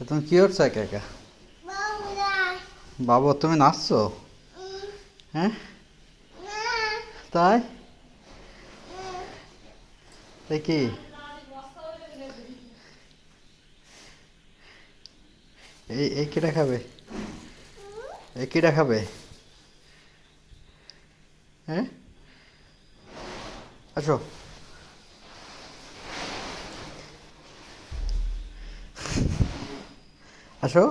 তুমি কি করছ একা একা? বাবু তুমি নাচছো? হ্যাঁ? তাই? এ কি? এই এই কিটা খাবে? এই কিটা খাবে? হ্যাঁ? আসো। আসো।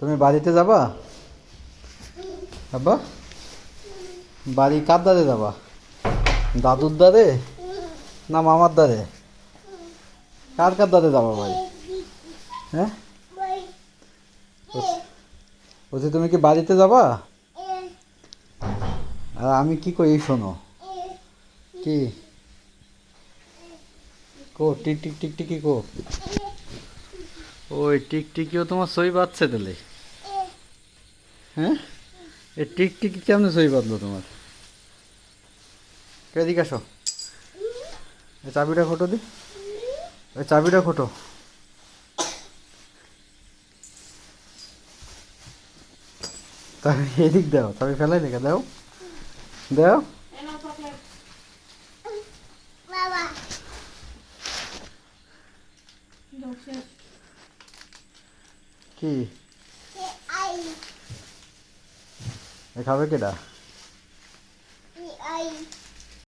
তুমি বাড়িতে যাবা? বাবা বাড়ি কার দাদে যাবা? দাদুর দাদে না মামার দাদে কার কার দাদে যাবা বাড়ি হ্যাঁ? বলছি তুমি কি বাড়িতে যাবা? আর আমি কি করি শোনো। কি? কো, টিক টিক টিক, টিকি কো। ওই টিক, টিকিও তোমার সই বাঁধছে তাহলে। হ্যাঁ? এই টিক, টিকি কেমনে সই বাঁধলো তোমার? এদিকে আসো? এই চাবিটা খোটো দি। ওই চাবিটা খোটো। চাবি এদিক দাও, চাবি ফেলাই লেখা দাও। দাও। কি? খাবে কেটা